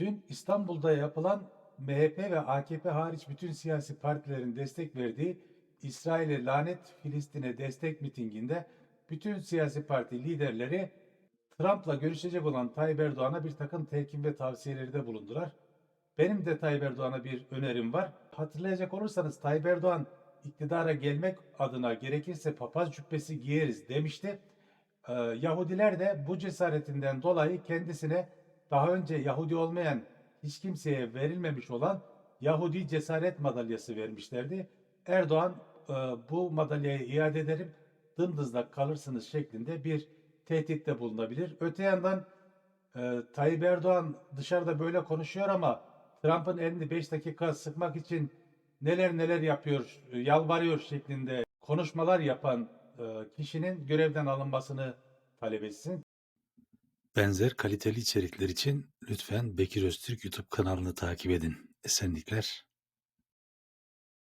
Dün İstanbul'da yapılan MHP ve AKP hariç bütün siyasi partilerin destek verdiği İsrail'e lanet Filistin'e destek mitinginde bütün siyasi parti liderleri Trump'la görüşecek olan Tayyip Erdoğan'a bir takım telkin ve tavsiyeleri bulundular. Benim de Tayyip Erdoğan'a bir önerim var. Hatırlayacak olursanız Tayyip Erdoğan iktidara gelmek adına gerekirse papaz cübbesi giyeriz demişti. Ee, Yahudiler de bu cesaretinden dolayı kendisine daha önce Yahudi olmayan hiç kimseye verilmemiş olan Yahudi cesaret madalyası vermişlerdi. Erdoğan e, bu madalyayı iade ederim dımdızlak kalırsınız şeklinde bir tehditte bulunabilir. Öte yandan e, Tayyip Erdoğan dışarıda böyle konuşuyor ama Trump'ın elini 5 dakika sıkmak için neler neler yapıyor, e, yalvarıyor şeklinde konuşmalar yapan e, kişinin görevden alınmasını talep etsin. Benzer kaliteli içerikler için lütfen Bekir Öztürk YouTube kanalını takip edin. Esenlikler.